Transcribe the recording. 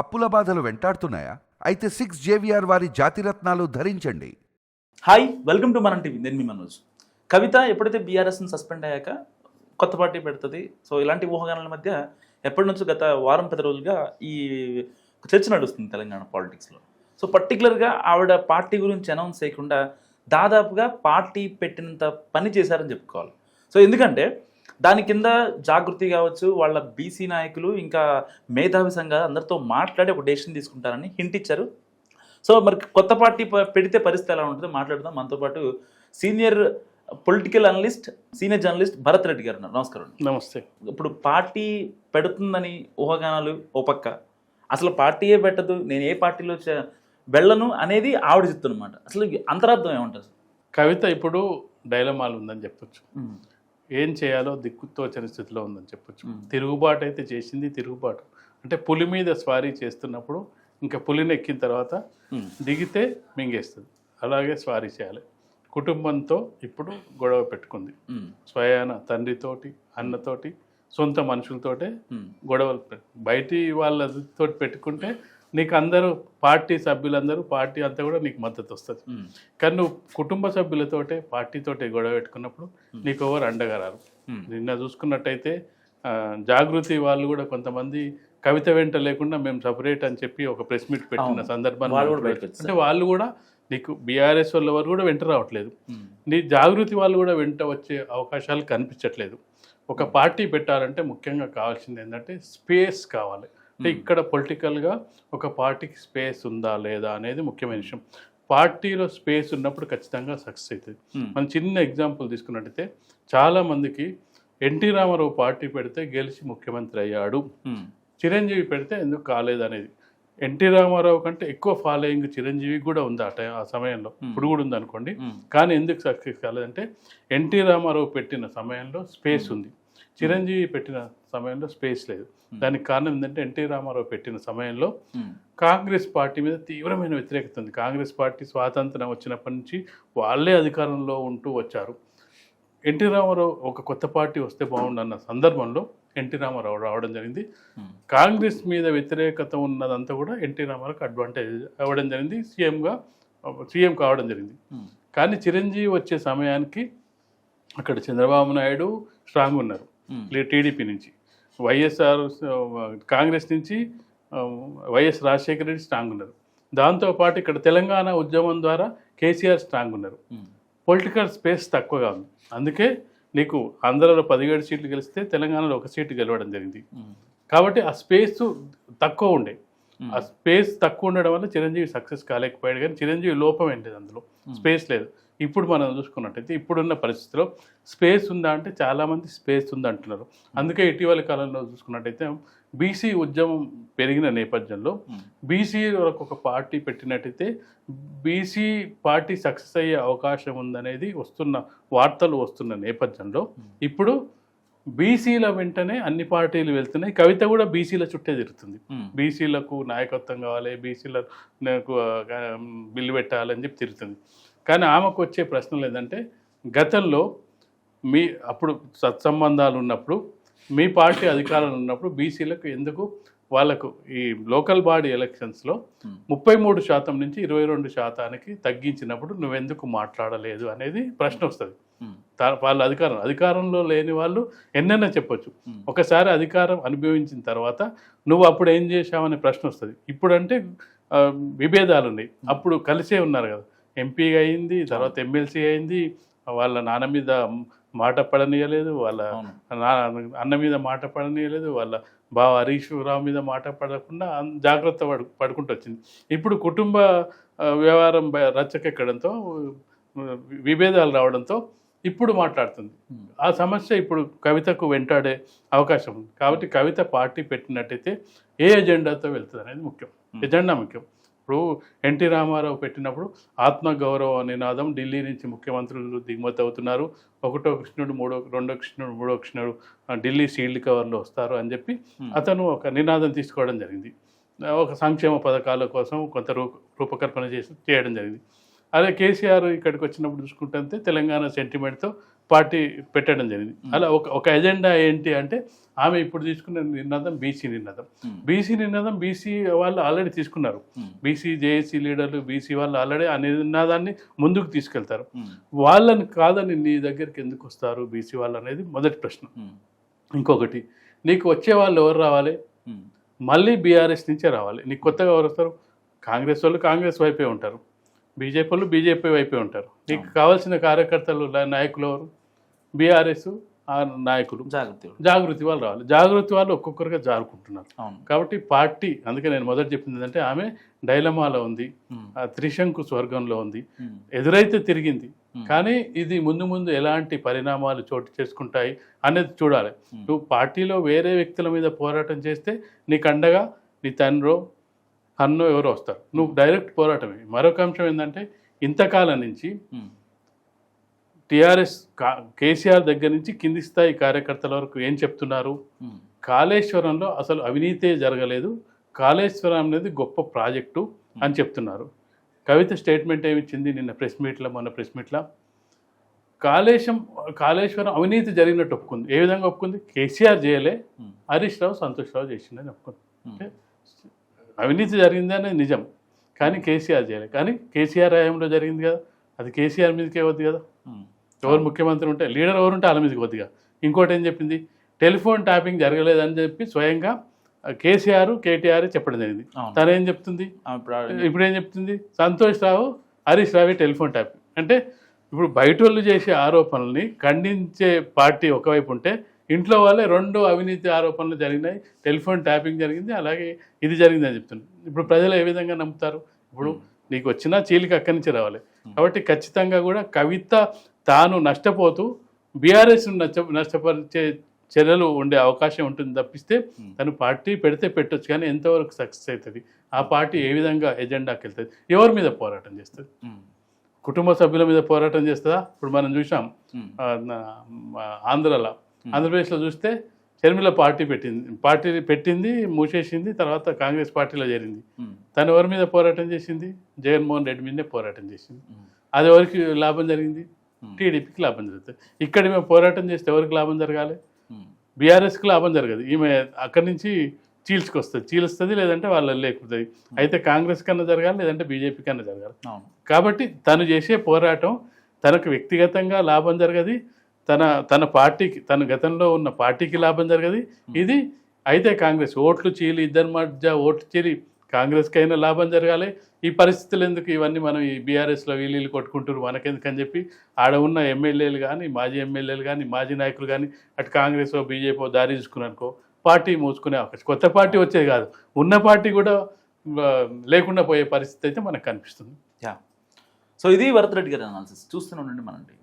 అప్పుల బాధలు వెంటాడుతున్నాయా? అయితే సిక్స్ జేవిఆర్ వారి జాతిరత్నాలు ధరించండి. Hi welcome to Manam TV నేను మీ మనోజ్. కవిత ఎప్పుడైతే బీఆర్ఎస్ని సస్పెండ్ అయ్యాక కొత్త పార్టీ పెడుతుంది సో ఇలాంటి ఊహాగానాల మధ్య ఎప్పటి నుంచో గత వారం పది రోజులుగా ఈ చర్చ నడుస్తుంది తెలంగాణ పాలిటిక్స్లో సో పర్టికులర్గా ఆవిడ పార్టీ గురించి అనౌన్స్ చేయకుండా దాదాపుగా పార్టీ పెట్టినంత పని చేశారని చెప్పుకోవాలి. సో ఎందుకంటే దాని కింద జాగృతి కావచ్చు వాళ్ళ బీసీ నాయకులు ఇంకా మేధావి సంఘాలు అందరితో మాట్లాడి ఒక డెసిషన్ తీసుకుంటారని హింట్ ఇచ్చారు. సో మరి కొత్త పార్టీ పెడితే పరిస్థితి ఎలా ఉంటుందో మాట్లాడదాం. మనతో పాటు senior political analyst senior journalist Bharath Reddy గారు ఉన్నారు. నమస్కారం. నమస్తే. ఇప్పుడు పార్టీ పెడుతుందని ఊహాగానాలు ఓ పక్క. అసలు పార్టీయే పెట్టదు నేను ఏ పార్టీలో వెళ్ళను అనేది ఆవిడ చెప్తున్నమాట అసలు అంతరార్థం ఏమంటారు? కవిత ఇప్పుడు డైలమాలు ఉందని చెప్పొచ్చు. ఏం చేయాలో దిక్కుతోచని స్థితిలో ఉందని చెప్పొచ్చు. తిరుగుబాటు అయితే చేసింది తిరుగుబాటు అంటే పులి మీద స్వారీ చేస్తున్నప్పుడు ఇంకా పులిని ఎక్కిన తర్వాత. దిగితే మింగేస్తుంది అలాగే స్వారీ చేయాలి కుటుంబంతో ఇప్పుడు గొడవ పెట్టుకుంది. స్వయాన తండ్రితోటి అన్నతోటి సొంత మనుషులతోటే. గొడవలు బయటి వాళ్ళతో పెట్టుకుంటే నీకు అందరూ పార్టీ సభ్యులందరూ పార్టీ అంతా కూడా నీకు మద్దతు వస్తుంది. కానీ నువ్వు కుటుంబ సభ్యులతోటే పార్టీతోటే గొడవ పెట్టుకున్నప్పుడు నీకు ఎవరు అండగా రారు మ్మ్. నిన్న చూసుకున్నట్టయితే జాగృతి వాళ్ళు కూడా కొంతమంది కవిత వెంట లేకుండా మేము సపరేట్ అని చెప్పి ఒక ప్రెస్ మీట్ పెట్టిన. సందర్భాన్ని. అంటే వాళ్ళు కూడా నీకు బీఆర్ఎస్ వాళ్ళ వారు కూడా వెంట రావట్లేదు. నీ జాగృతి వాళ్ళు కూడా వెంట వచ్చే అవకాశాలు కనిపించట్లేదు ఒక పార్టీ పెట్టాలంటే ముఖ్యంగా కావాల్సింది ఏంటంటే స్పేస్ కావాలి అంటే. ఇక్కడ పొలిటికల్గా ఒక పార్టీకి స్పేస్ ఉందా లేదా అనేది ముఖ్యమైన విషయం. పార్టీలో స్పేస్ ఉన్నప్పుడు ఖచ్చితంగా సక్సెస్ అవుతుంది. మనం చిన్న ఎగ్జాంపుల్ తీసుకున్నట్టయితే చాలామందికి ఎన్టీ రామారావు పార్టీ పెడితే గెలిచి ముఖ్యమంత్రి అయ్యాడు. చిరంజీవి పెడితే ఎందుకు కాలేదు అనేది. ఎన్టీ రామారావు కంటే ఎక్కువ ఫాలోయింగ్ చిరంజీవికి కూడా ఉంది ఆ టైం ఆ సమయంలో. ఇప్పుడు కూడా ఉంది అనుకోండి. కానీ ఎందుకు సక్సెస్ కాలేదంటే ఎన్టీ రామారావు పెట్టిన సమయంలో స్పేస్ ఉంది. చిరంజీవి పెట్టిన సమయంలో స్పేస్ లేదు దానికి కారణం ఏంటంటే ఎన్టీ రామారావు పెట్టిన సమయంలో మ్మ్. కాంగ్రెస్ పార్టీ మీద తీవ్రమైన వ్యతిరేకత ఉంది కాంగ్రెస్ పార్టీ స్వాతంత్రం వచ్చినప్పటి నుంచి వాళ్ళే అధికారంలో ఉంటూ వచ్చారు ఎన్టీ రామారావు ఒక కొత్త పార్టీ వస్తే బాగుండన్న సందర్భంలో ఎన్టీ రామారావు రావడం జరిగింది మ్మ్. కాంగ్రెస్ మీద వ్యతిరేకత ఉన్నదంతా కూడా ఎన్టీ రామారావుకి అడ్వాంటేజ్ అవ్వడం జరిగింది సీఎంగా సీఎం కావడం జరిగింది. కానీ చిరంజీవి వచ్చే సమయానికి అక్కడ చంద్రబాబు నాయుడు స్ట్రాంగ్ ఉన్నారు. టీడీపీ నుంచి. వైఎస్ఆర్ కాంగ్రెస్ నుంచి వైఎస్ రాజశేఖర రెడ్డి స్ట్రాంగ్ ఉన్నారు. దాంతోపాటు ఇక్కడ తెలంగాణ ఉద్యమం ద్వారా కేసీఆర్ స్ట్రాంగ్ ఉన్నారు. మ్మ్. పొలిటికల్ స్పేస్ తక్కువగా ఉంది. అందుకే నీకు ఆంధ్రలో పదిహేడు సీట్లు గెలిస్తే తెలంగాణలో ఒక సీటు గెలవడం జరిగింది. మ్మ్. కాబట్టి ఆ స్పేస్ తక్కువ ఉండే. ఆ స్పేస్ తక్కువ ఉండడం వల్ల చిరంజీవి సక్సెస్ కాలేకపోయాడు కానీ చిరంజీవి లోపం ఏంటిది అందులో? స్పేస్ లేదు. ఇప్పుడు మనం చూసుకున్నట్టయితే ఇప్పుడున్న పరిస్థితిలో స్పేస్ ఉందా అంటే చాలామంది స్పేస్ ఉంది అంటున్నారు అందుకే ఇటీవల కాలంలో చూసుకున్నట్టయితే బీసీ ఉద్యమం పెరిగిన నేపథ్యంలో. బీసీ వరకు ఒక పార్టీ పెట్టినట్టయితే బీసీ పార్టీ సక్సెస్ అయ్యే అవకాశం ఉందనేది వస్తున్న వార్తలు వస్తున్న నేపథ్యంలో ఇప్పుడు బీసీల వెంటనే అన్ని పార్టీలు వెళ్తున్నాయి. కవిత కూడా బీసీల చుట్టే తిరుగుతుంది. బీసీలకు నాయకత్వం కావాలి బీసీలకు బిల్లు పెట్టాలని చెప్పి తిరుగుతుంది. కానీ ఆమెకు వచ్చే ప్రశ్నలు ఏంటంటే గతంలో మీ అప్పుడు సత్సంబంధాలు ఉన్నప్పుడు మీ పార్టీ అధికారంలో ఉన్నప్పుడు బీసీలకు ఎందుకు వాళ్ళకు ఈ లోకల్ బాడీ ఎలక్షన్స్లో. ముప్పై మూడు శాతం నుంచి ఇరవై రెండు శాతానికి తగ్గించినప్పుడు నువ్వెందుకు మాట్లాడలేదు అనేది ప్రశ్న వస్తుంది. వాళ్ళ అధికారం అధికారంలో లేని వాళ్ళు ఎన్నైనా చెప్పొచ్చు. ఒకసారి అధికారం అనుభవించిన తర్వాత నువ్వు అప్పుడు ఏం చేశావనే ప్రశ్న వస్తుంది. ఇప్పుడంటే విభేదాలు ఉన్నాయి. అప్పుడు కలిసే ఉన్నారు కదా. ఎంపీగా అయింది తర్వాత ఎమ్మెల్సీ అయింది. వాళ్ళ నాన్న మీద మాట పడనీయలేదు వాళ్ళ అన్న మీద మాట పడనీయలేదు వాళ్ళ బావ హరీష్ రావు మీద మాట పడకుండా జాగ్రత్త పడు పడుకుంటూ వచ్చింది. ఇప్పుడు కుటుంబ వ్యవహారం రచ్చకెక్కడంతో విభేదాలు రావడంతో ఇప్పుడు మాట్లాడుతుంది. ఆ సమస్య ఇప్పుడు కవితకు వెంటాడే అవకాశం ఉంది. కాబట్టి కవిత పార్టీ పెట్టినట్టయితే ఏ ఎజెండాతో వెళ్తుంది అనేది ముఖ్యం. ఎజెండా ముఖ్యం. ఇప్పుడు ఎన్టీ రామారావు పెట్టినప్పుడు ఆత్మగౌరవ నినాదం ఢిల్లీ నుంచి ముఖ్యమంత్రులు దిగుమతి అవుతున్నారు. ఒకటో కృష్ణుడు మూడో రెండో కృష్ణుడు మూడో కృష్ణుడు ఢిల్లీ షీల్డ్ కవర్లో వస్తారు అని చెప్పి. అతను ఒక నినాదం తీసుకోవడం జరిగింది. ఒక సంక్షేమ పథకాల కోసం కొంత రూ రూపకల్పన చేసి చేయడం జరిగింది. అదే కేసీఆర్ ఇక్కడికి వచ్చినప్పుడు చూసుకుంటే తెలంగాణ సెంటిమెంట్తో పార్టీ పెట్టడం జరిగింది. అలా ఒక ఒక ఎజెండా ఏంటి అంటే ఆమె ఇప్పుడు తీసుకున్న నినాదం బీసీ నినాదం. బీసీ నినాదం బీసీ వాళ్ళు ఆల్రెడీ తీసుకున్నారు. బీసీ జేఏసీ లీడర్లు బీసీ వాళ్ళు ఆల్రెడీ ఆ నినాదాన్ని ముందుకు తీసుకెళ్తారు. వాళ్ళని కాదని నీ దగ్గరికి ఎందుకు వస్తారు బీసీ వాళ్ళు అనేది మొదటి ప్రశ్న. ఇంకొకటి నీకు వచ్చే వాళ్ళు ఎవరు రావాలి? మళ్ళీ బీఆర్ఎస్ నుంచే రావాలి. నీకు కొత్తగా ఎవరు వస్తారు? కాంగ్రెస్ వాళ్ళు కాంగ్రెస్ వైపే ఉంటారు. బీజేపీ వాళ్ళు బీజేపీ వైపే ఉంటారు. నీకు కావాల్సిన కార్యకర్తలు నాయకులు ఎవరు? బీఆర్ఎస్ ఆ నాయకులు. జాగ్రత్త జాగృతి వాళ్ళు రావాలి. జాగృతి వాళ్ళు ఒక్కొక్కరుగా జారుకుంటున్నారు. కాబట్టి పార్టీ అందుకే నేను మొదట చెప్పింది ఏంటంటే ఆమె డైలమాలో ఉంది ఆ త్రిశంకు స్వర్గంలో ఉంది ఎదురైతే తిరిగింది. కానీ ఇది ముందు ముందు ఎలాంటి పరిణామాలు చోటు చేసుకుంటాయి అనేది చూడాలి. నువ్వు పార్టీలో వేరే వ్యక్తుల మీద పోరాటం చేస్తే నీకు అండగా నీ తండ్రో అన్నో ఎవరో వస్తారు. నువ్వు డైరెక్ట్ పోరాటమే. మరొక అంశం ఏంటంటే ఇంతకాలం నుంచి టీఆర్ఎస్ కా- కేసీఆర్ దగ్గర నుంచి కింది స్థాయి కార్యకర్తల వరకు ఏం చెప్తున్నారు? కాళేశ్వరంలో అసలు అవినీతే జరగలేదు. కాళేశ్వరం అనేది గొప్ప ప్రాజెక్టు అని చెప్తున్నారు. కవిత స్టేట్మెంట్ ఏమి ఇచ్చింది నిన్న ప్రెస్ మీట్లో మొన్న ప్రెస్ మీట్లో? కాళేశం కాళేశ్వరం అవినీతి జరిగినట్టు ఒప్పుకుంది. ఏ విధంగా ఒప్పుకుంది? కేసీఆర్ చేయలే హరీష్ రావు సంతోష్ రావు చేసిందని ఒప్పుకుంది. అవినీతి జరిగింది అనేది నిజం. కానీ కేసీఆర్ చేయలే కానీ కేసీఆర్ హయాంలో జరిగింది కదా. అది కేసీఆర్ మీదకే వద్దు కదా. ఎవరు ముఖ్యమంత్రి ఉంటే లీడర్ ఎవరు ఉంటే వాళ్ళ కొద్దిగా ఇంకోటి ఏం చెప్పింది? టెలిఫోన్ ట్యాపింగ్ జరగలేదని చెప్పి స్వయంగా కేసీఆర్ కేటీఆర్ చెప్పడం జరిగింది. తను ఏం చెప్తుంది? ఇప్పుడు ఏం చెప్తుంది? సంతోష్ రావు హరీష్ రావు టెలిఫోన్ ట్యాపింగ్ అంటే ఇప్పుడు బయట వాళ్ళు చేసే ఆరోపణల్ని ఖండించే పార్టీ ఒకవైపు ఉంటే ఇంట్లో వాళ్ళే రెండు అవినీతి ఆరోపణలు జరిగినాయి టెలిఫోన్ ట్యాపింగ్ జరిగింది అలాగే ఇది జరిగింది అని చెప్తుంది ఇప్పుడు ప్రజలు ఏ విధంగా నమ్ముతారు? ఇప్పుడు నీకు వచ్చిన చీలిక అక్కడి నుంచి రావాలి. కాబట్టి ఖచ్చితంగా కూడా కవిత తాను నష్టపోతూ బీఆర్ఎస్ నష్ట నష్టపరిచే చర్యలు ఉండే అవకాశం ఉంటుంది తప్పిస్తే తను పార్టీ పెడితే పెట్టొచ్చు కానీ ఎంతవరకు సక్సెస్ అవుతుంది? ఆ పార్టీ ఏ విధంగా ఎజెండాకి వెళ్తుంది? ఎవరి మీద పోరాటం చేస్తుంది? కుటుంబ సభ్యుల మీద పోరాటం చేస్తుందా? ఇప్పుడు మనం చూసాం ఆంధ్రలో ఆంధ్రప్రదేశ్లో చూస్తే షర్మిల పార్టీ పెట్టింది పార్టీ పెట్టింది మూసేసింది తర్వాత కాంగ్రెస్ పార్టీలో చేరింది. తను ఎవరి మీద పోరాటం చేసింది? జగన్మోహన్ రెడ్డి మీదనే పోరాటం చేసింది. అది ఎవరికి లాభం జరిగింది? టీడీపీకి లాభం జరుగుతుంది. ఇక్కడ మేము పోరాటం చేస్తే ఎవరికి లాభం జరగాలి? ఉమ్, బీఆర్ఎస్కి లాభం జరగదు. ఈమె అక్కడి నుంచి చీల్చుకొస్తుంది. చీలుస్తుంది లేదంటే వాళ్ళు లేకుతుంది అయితే కాంగ్రెస్ కన్నా జరగాలి లేదంటే బీజేపీ కన్నా జరగాలి. కాబట్టి తను చేసే పోరాటం తనకు వ్యక్తిగతంగా లాభం జరగది. తన తన పార్టీకి తన గతంలో ఉన్న పార్టీకి లాభం జరగది. ఇది అయితే కాంగ్రెస్ ఓట్లు చీలి ఇద్దరి మధ్య ఓట్లు చీలి కాంగ్రెస్కి అయినా లాభం జరగాలి. ఈ పరిస్థితులు ఎందుకు ఇవన్నీ మనం ఈ బీఆర్ఎస్లో వీళ్ళు కొట్టుకుంటున్నారు కొట్టుకుంటారు మనకెందుకు అని చెప్పి ఆడ ఉన్న ఎమ్మెల్యేలు కానీ మాజీ ఎమ్మెల్యేలు కానీ మాజీ నాయకులు కానీ అటు కాంగ్రెస్ బీజేపీ దారి చూసుకున్నారనుకో పార్టీ మూసుకునే అవకాశం. కొత్త పార్టీ వచ్చేది కాదు. ఉన్న పార్టీ కూడా లేకుండా పోయే పరిస్థితి అయితే మనకు కనిపిస్తుంది. యా. సో ఇది వరదరెడ్డి గారి అనాలిసిస్ చూస్తూనే ఉండండి మనండి.